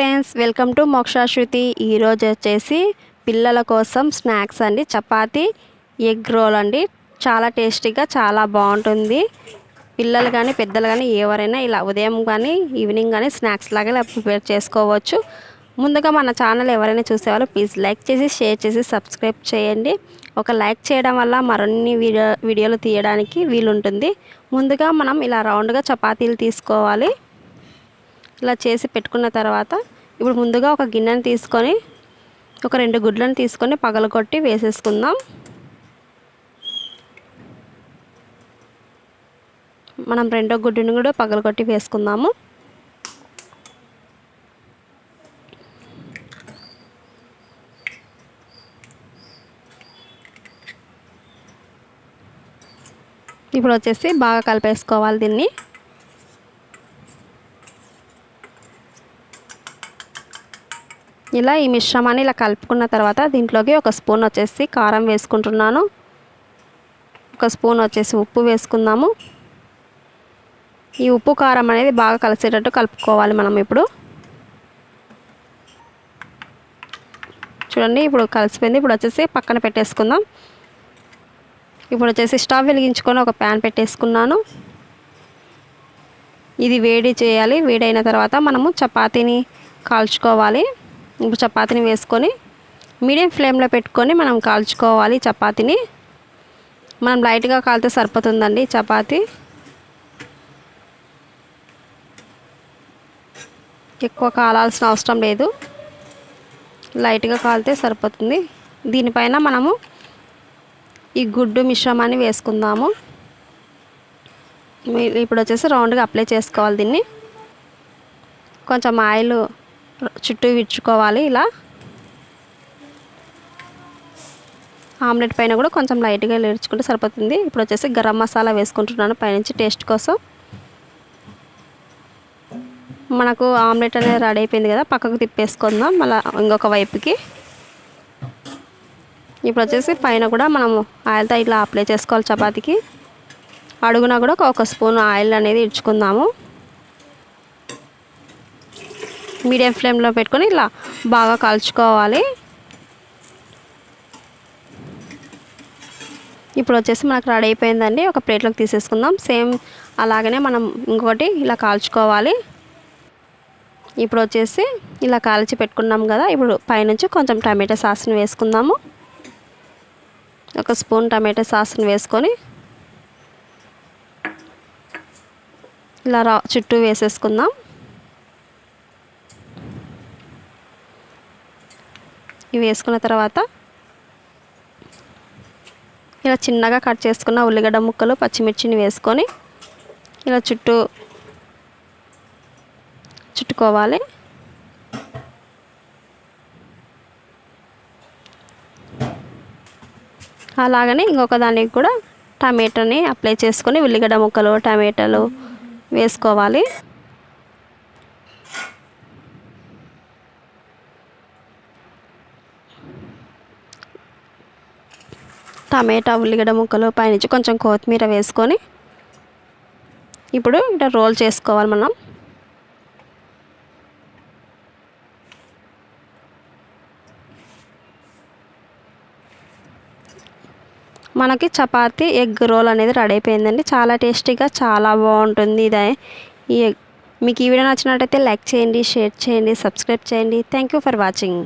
Friends welcome to Mokshashruti. ఈరోజు వచ్చేసి పిల్లల కోసం స్నాక్స్ అండి చపాతి ఎగ్ రోల్ అండి. చాలా టేస్టీగా చాలా బాగుంటుంది. పిల్లలు కానీ పెద్దలు కానీ ఎవరైనా ఇలా ఉదయం కానీ ఈవినింగ్ కానీ స్నాక్స్ లాగా ఇలా ప్రిపేర్ చేసుకోవచ్చు. ముందుగా మన ఛానల్ ఎవరైనా చూసేవాళ్ళు ప్లీజ్ లైక్ చేసి షేర్ చేసి సబ్స్క్రైబ్ చేయండి. ఒక లైక్ చేయడం వల్ల మరిన్ని వీడియో వీడియోలు తీయడానికి వీలుంటుంది. ముందుగా మనం ఇలా రౌండ్గా చపాతీలు తీసుకోవాలి. ఇలా చేసి పెట్టుకున్న తర్వాత ఇప్పుడు ముందుగా ఒక గిన్నెని తీసుకొని ఒక రెండు గుడ్లను తీసుకొని పగలగొట్టి వేసేసుకుందాం. మనం రెండో గుడ్డుని కూడా పగలగొట్టి వేసుకుందాము. ఇప్పుడు వచ్చేసి బాగా కలిపేసుకోవాలి దీన్ని. ఇలా ఈ మిశ్రమాన్ని ఇలా కలుపుకున్న తర్వాత దీంట్లోకి ఒక స్పూన్ వచ్చేసి కారం వేసుకుంటున్నాను. ఒక స్పూన్ వచ్చేసి ఉప్పు వేసుకుందాము. ఈ ఉప్పు కారం అనేది బాగా కలిసేటట్టు కలుపుకోవాలి మనం ఇప్పుడు. చూడండి ఇప్పుడు కలిసిపోయింది. ఇప్పుడు వచ్చేసి పక్కన పెట్టేసుకుందాం. ఇప్పుడు వచ్చేసి స్టవ్ వెలిగించుకొని ఒక ప్యాన్ పెట్టేసుకున్నాను. ఇది వేడి చేయాలి. వేడైన తర్వాత మనము చపాతీని కాల్చుకోవాలి. ఇప్పుడు చపాతీని వేసుకొని మీడియం ఫ్లేమ్లో పెట్టుకొని మనం కాల్చుకోవాలి చపాతీని. మనం లైట్గా కాలితే సరిపోతుందండి చపాతి. ఎక్కువ కాలాల్సిన అవసరం లేదు. లైట్గా కాలితే సరిపోతుంది. దీనిపైన మనము ఈ గుడ్డు మిశ్రమాన్ని వేసుకుందాము. ఇప్పుడు వచ్చేసి రౌండ్గా అప్లై చేసుకోవాలి దీన్ని. కొంచెం ఆయిల్ చుట్టూ విచ్చుకోవాలి ఇలా. ఆమ్లెట్ పైన కూడా కొంచెం లైట్గా లేర్చుకుంటే సరిపోతుంది. ఇప్పుడు వచ్చేసి గరం మసాలా వేసుకుంటున్నాను పైనుంచి టేస్ట్ కోసం. మనకు ఆమ్లెట్ అనేది రెడీ అయిపోయింది కదా పక్కకు తిప్పేసుకుందాం. మళ్ళీ ఇంకొక వైపుకి. ఇప్పుడు వచ్చేసి పైన కూడా మనము ఆయిల్తో ఇట్లా అప్లై చేసుకోవాలి చపాతీకి. అడుగున కూడా ఒక స్పూన్ ఆయిల్ అనేది ఇచ్చుకుందాము. మీడియం ఫ్లేమ్లో పెట్టుకొని ఇలా బాగా కాల్చుకోవాలి. ఇప్పుడు వచ్చేసి మనకు రెడీ అయిపోయిందండి. ఒక ప్లేట్లోకి తీసేసుకుందాం. సేమ్ అలాగనే మనం ఇంకొకటి ఇలా కాల్చుకోవాలి. ఇప్పుడు వచ్చేసి ఇలా కాల్చి పెట్టుకున్నాం కదా ఇప్పుడు పైనుంచి కొంచెం టమాటా సాస్ని వేసుకుందాము. ఒక స్పూన్ టమాటా సాస్ని వేసుకొని ఇలా రా చుట్టూ వేసేసుకుందాం. ఇవి వేసుకున్న తర్వాత ఇలా చిన్నగా కట్ చేసుకున్న ఉల్లిగడ్డ ముక్కలు పచ్చిమిర్చిని వేసుకొని ఇలా చుట్టూ చుట్టుకోవాలి. అలాగనే ఇంకొక దానికి కూడా టమాటాని అప్లై చేసుకొని ఉల్లిగడ్డ ముక్కలు టమాటాలు వేసుకోవాలి. టమాటా ఉల్లిగడ్డ ముక్కలు పైనుంచి కొంచెం కొత్తిమీర వేసుకొని ఇప్పుడు ఇట్లా రోల్ చేసుకోవాలి మనం. మనకి చపాతి ఎగ్ రోల్ అనేది రెడీ అయిపోయిందండి. చాలా టేస్టీగా చాలా బాగుంటుంది ఇదే. ఈ మీకు ఈ వీడియో నచ్చినట్టయితే లైక్ చేయండి షేర్ చేయండి సబ్స్క్రైబ్ చేయండి. Thank you for watching